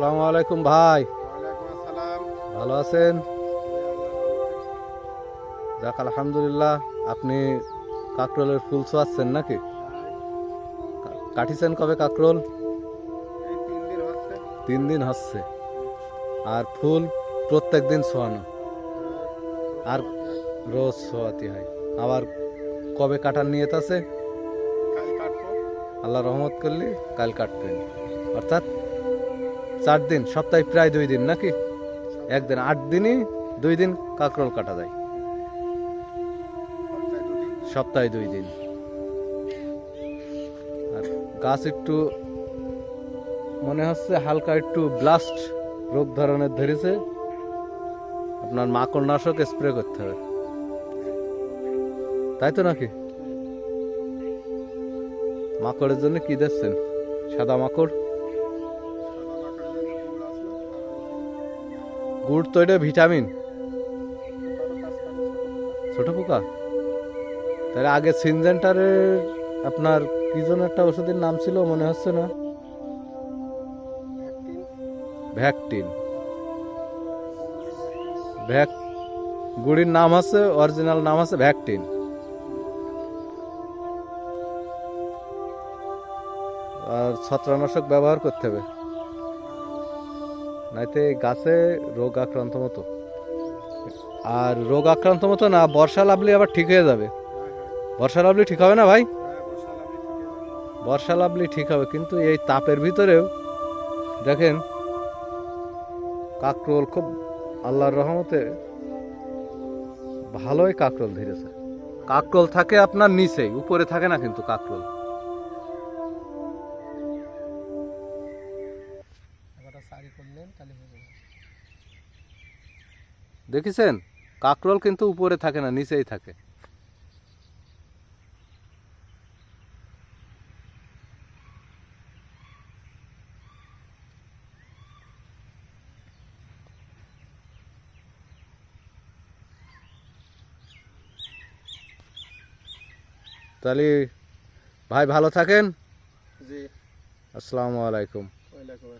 আসসালামু আলাইকুম ভাই। ভালো আছেন? যাক আলহামদুলিল্লাহ। আপনি কাকরোলের ফুল ছোয়াচ্ছেন নাকি? কা- কাটিছেন কবে কাকরোল? তিন দিন হচ্ছে। তিন দিন হচ্ছে। আর ফুল প্রত্যেক দিন ছোয়ানো আর রোজ ছোয়াতে হয়। আবার কবে কাটার নিয়ত আছে? আল্লাহ রহমত করলে কাল কাটবেন। অর্থাৎ চার দিন, সপ্তাহে প্রায় দুই দিন, নাকি? একদিন আট দিনই, দুই দিন কাকরোল কাটা যায়। সপ্তাহে দুই দিন। আর গাছ একটু, মনে হচ্ছে হালকা একটু ব্লাস্ট রোগ ধরনের ধরেছে। আপনার মাকড়নাশক স্প্রে করতে হবে। তাই তো নাকি? মাকড়ের জন্য কি দিচ্ছেন সাদা মাকড়? গুড় তো এটা ভিটামিন। ছোট পোকা? তাহলে আগে সিনজেন্টারের আপনার কি যেন একটা ওষুধের নাম ছিল, মনে হচ্ছে না? ভ্যাকটিন। ভ্যাক গুড়ির নাম আছে, অরিজিনাল নাম আছে, ভ্যাকটিন। আর ছত্রাকনাশক ব্যবহার করতে হবে। নাইতে গাছে রোগ আক্রান্ত মতো। আর রোগ আক্রান্ত মতো না, বর্ষা লাভলে আবার ঠিক হয়ে যাবে। বর্ষা লাভলে ঠিক হবে না ভাই। বর্ষা লাভলি ঠিক হবে, কিন্তু এই তাপের ভিতরেও দেখেন, কাকরোল খুব আল্লাহর রহমতে ভালোই কাকরোল ধরেছে। কাকরোল থাকে আপনার নিচেই, উপরে থাকে না কিন্তু কাকরোল। করলেন তাহলে হয়ে যাবে। দেখেছেন? কাকরোল কিন্তু উপরে থাকে না নিচেই থাকে। তাহলে ভাই ভালো থাকেন। জি। আসসালামু আলাইকুম। ওয়ালাইকুম